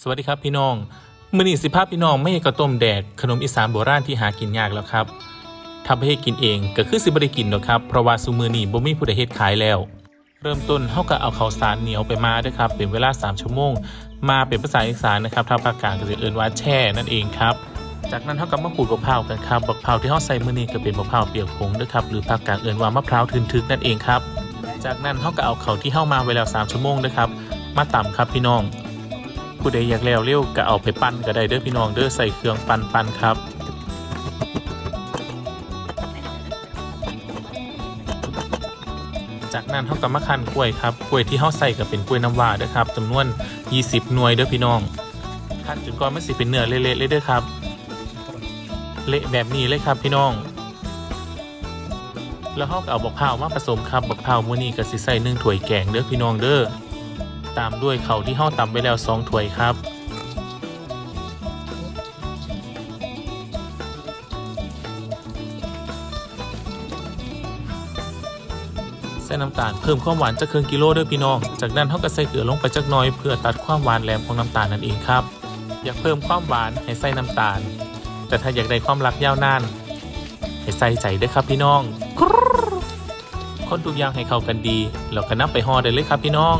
สวัสดีครับพี่น้องมื้อนี้สิพาพพี่น้องไม่ให้กระต้มแดกขนมอีสานโบราณที่หากินยากแล้วครับทำให้กินเองก็คือสิบ่ได้กินหรอกครับเพราะว่าซุมื้อนี้บ่มีผู้ใดเฮ็ดขายแล้ว เริ่มต้นเฮาก็เอาข้าวสารเหนียวไปมาด้วยครับเป็นเวลา 3 ชั่วโมง มาเป็นภาษาอีสานนะครับทาภาคกลางก็จะเอิ้นว่าแช่นั่นเองครับจากนั้นเฮาก็มาขูดมะพร้าวกันครับมะพร้าวที่เฮาใส่มื้อนี้ก็เป็นมะพร้าวเปียกผงเด้อครับหรือภาคกลางเอิ้นว่ามะพร้าวทึนทึกนั่นเองครับ จากนั้นเฮาก็เอาข้าวที่เฮามาไว้แล้ว 3 ชั่วโมงเด้อครับมาตำครับพี่น้อง ผู้ใดอยากแล้วเร็วก็เอาไปปั้นก็ได้เด้อพี่น้องเด้อใส่เครื่องปั้นปั้นครับจากนั้นเฮาก็มาคั่นกล้วยครับกล้วยที่เฮาใส่ก็เป็นกล้วยน้ำว้าเด้อครับจำนวน 20 หน่วยเด้อพี่น้องคั่นจนกว่ามันสิเป็นเนื้อเละๆเลยเด้อครับเละแบบนี้เลยครับพี่น้อง แล้วเฮาก็เอาบักพร้าวมาผสมครับบักพร้าวมื้อนี้ก็สิใส่หนึ่งถ้วยแกงเด้อพี่น้องเด้อ ตามด้วยเขาที่ห่อตำไปแล้วสองถ้วยครับ ใส่น้ำตาลเพิ่มความหวานจากเครึ่องกิโลด้วยพี่น้อง จากนั้นเท่ากับใส่เกลือลงไปจักน้อยเพื่อตัดความหวานแหลมของน้ำตาลนั่นเองครับ อยากเพิ่มความหวานให้ใส่น้ำตาล แต่ถ้าอยากได้ความรักยาวนานให้ใส่ใจด้วยครับพี่น้องคนทุกอย่างให้เข้ากันดี แล้วก็นับไปห่อได้เลยครับพี่น้อง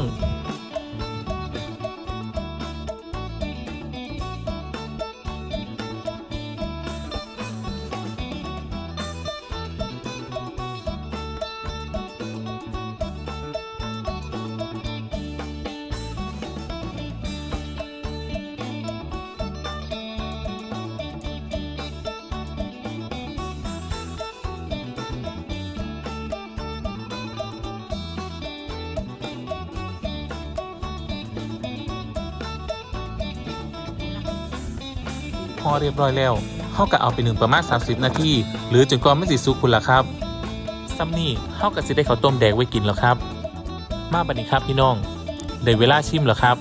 พอเรียบร้อยแล้วเขาก็เอาไปหนึ่งประมาณ 30 นาทีหรือจนกว่ามันสิสุกคุณล่ะครับซ้ำนี่เขาก็สิได้ข้าวต้มแดงไว้กินแล้วครับ มาบัดนี้ครับพี่น้องได้เวลาชิมแล้วครับ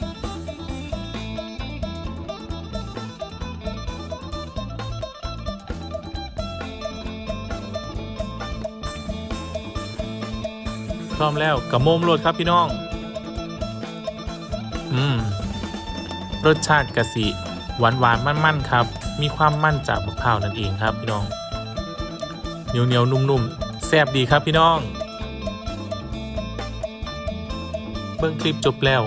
พร้อมแล้วกับโมมโรดครับพี่น้อง อืม รสชาติกะสิ หวานหวานๆมั่นๆครับ มีความมั่นจากมะพร้าวนั่นเองครับพี่น้องเหนียวเหนียวๆนุ่มๆแซ่บดีครับพี่น้อง เบื้องคลิปจบแล้ว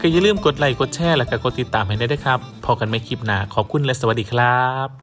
ก็อย่าลืมกดไลค์กดแชร์และก็กดติดตามให้ได้ด้วยครับพอกันไม่คลิปหน้าขอบคุณและสวัสดีครับ